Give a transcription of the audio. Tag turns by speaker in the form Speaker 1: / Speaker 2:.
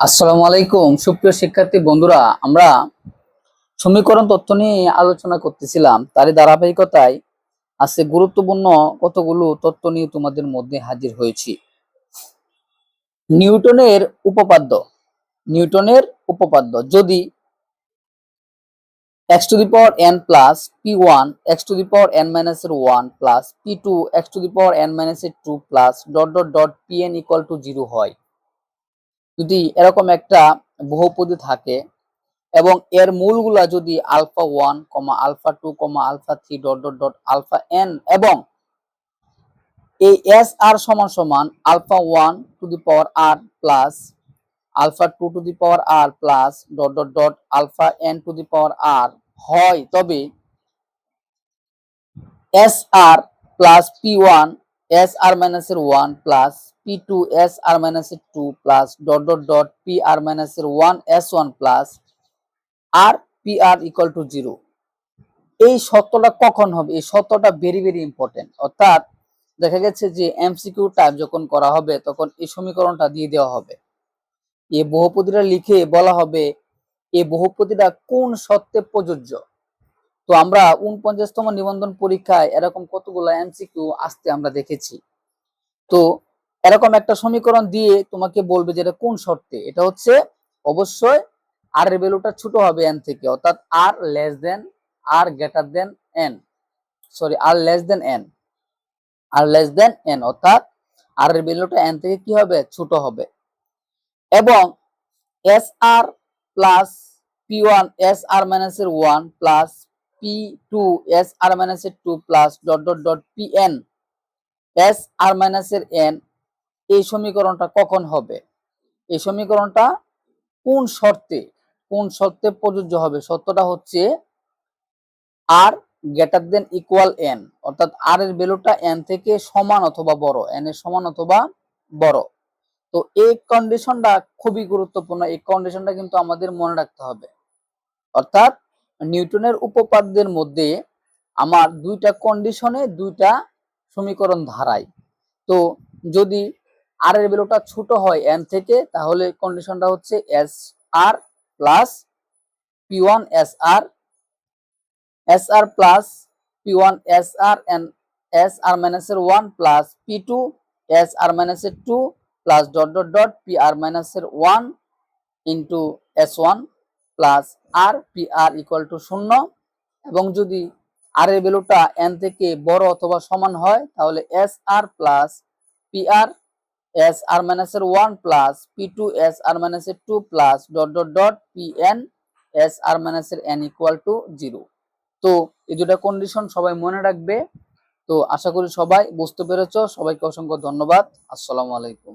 Speaker 1: আসসালামু আলাইকুম। সুপ্রিয় শিক্ষার্থী বন্ধুরা, আমরা সমীকরণ তথ্য নিয়ে আলোচনা করতেছিলাম। তারই ধারাবাহিকতায় আজকে গুরুত্বপূর্ণ কতগুলো তথ্য নিয়ে তোমাদের মধ্যে হাজির হয়েছি। নিউটনের উপপাদ্য নিউটনের উপপাদ্য। যদি x to the power n plus p1 x to the power n minus এর 1 plus p2 x to the power n minus এর 2 plus dot dot dot pn equal to 0 হয়। যদি এরকম একটা বহুপদী থাকে এবং এর মূলগুলা যদি alpha one comma alpha two comma alpha three dot dot dot alpha n এবং এই এস আর সমান সমান alpha one to the power r plus alpha two to the power r plus dot dot dot alpha n to the power r হয়, তবে S R plus P one S R মাইনাসের one plus P two S R মাইনাসের two plus dot dot dot P R মাইনাসের one S one plus R P R equal to zero এই সত্যটা কখন হবে? এই সত্যটা ভেরি ভেরি ইম্পর্টেন্ট অর্থাৎ দেখা গেছে যে এমসিকিউ টাইপ যখন করা হবে, তখন এই সমীকরণটা দিয়ে দেওয়া হবে। এই বহুপদীটা লিখে বলা হবে এই বহুপদীটা কোন সত্যে প্রযোজ্য? তো আমরা উনপঞ্চাশতম নিবন্ধন পরীক্ষায় এরকম কতগুলো এমসিকিউ আসতে আমরা দেখেছি। তো এরকম একটা সমীকরণ দিয়ে তোমাকে বলবে যে এটা কোন শর্তে? এটা হচ্ছে অবশ্যই আর এর ভ্যালুটা ছোট হবে এন থেকে, অর্থাৎ R less than R greater than n sorry R less than n R less than n অর্থাৎ আর এর ভ্যালুটা এন থেকে কি হবে? ছোট হবে। এবং S R plus P one S R minus এর one plus P two S R minus এর two plus dot dot dot P n S R minus এর এন এই সমীকরণটা কখন হবে? এই সমীকরণটা কোন শর্তে? কোন শর্তে প্রযোজ্য হবে? সত্যটা হচ্ছে R greater than equal n অর্থাৎ আর এর ভ্যালুটা এন থেকে সমান অথবা বড় এন এর সমান অথবা বড়। তো এই কন্ডিশনটা খুবই গুরুত্বপূর্ণ, এই কন্ডিশনটা কিন্তু আমাদের মনে রাখতে হবে। অর্থাৎ নিউটনের উপপাদ্যের মধ্যে আমার দুইটা কন্ডিশনে দুইটা সমীকরণ ধারায়। তো যদি আর এর ভ্যালুটা ছোট হয় এন থেকে, তাহলে কন্ডিশনটা হচ্ছে S R plus P one S R S R plus P one S R n S R মাইনাসের one plus P two S R মাইনাসের two plus dot dot dot P R মাইনাসের one into S one plus R P R equal to শূন্য। এবং যদি আর এর ভ্যালুটা N থেকে বড় অথবা সমান হয়, তাহলে S R plus P R S R মাইনাসের one plus P two S R মাইনাসের two plus dot dot dot P n S R মাইনাসের এন ইকুয়াল টু জিরো তো এই দুটা কন্ডিশন সবাই মনে রাখবে। তো আশা করি সবাই বুঝতে পেরেছ। সবাইকে অসংখ্য ধন্যবাদ। আসসালামু আলাইকুম।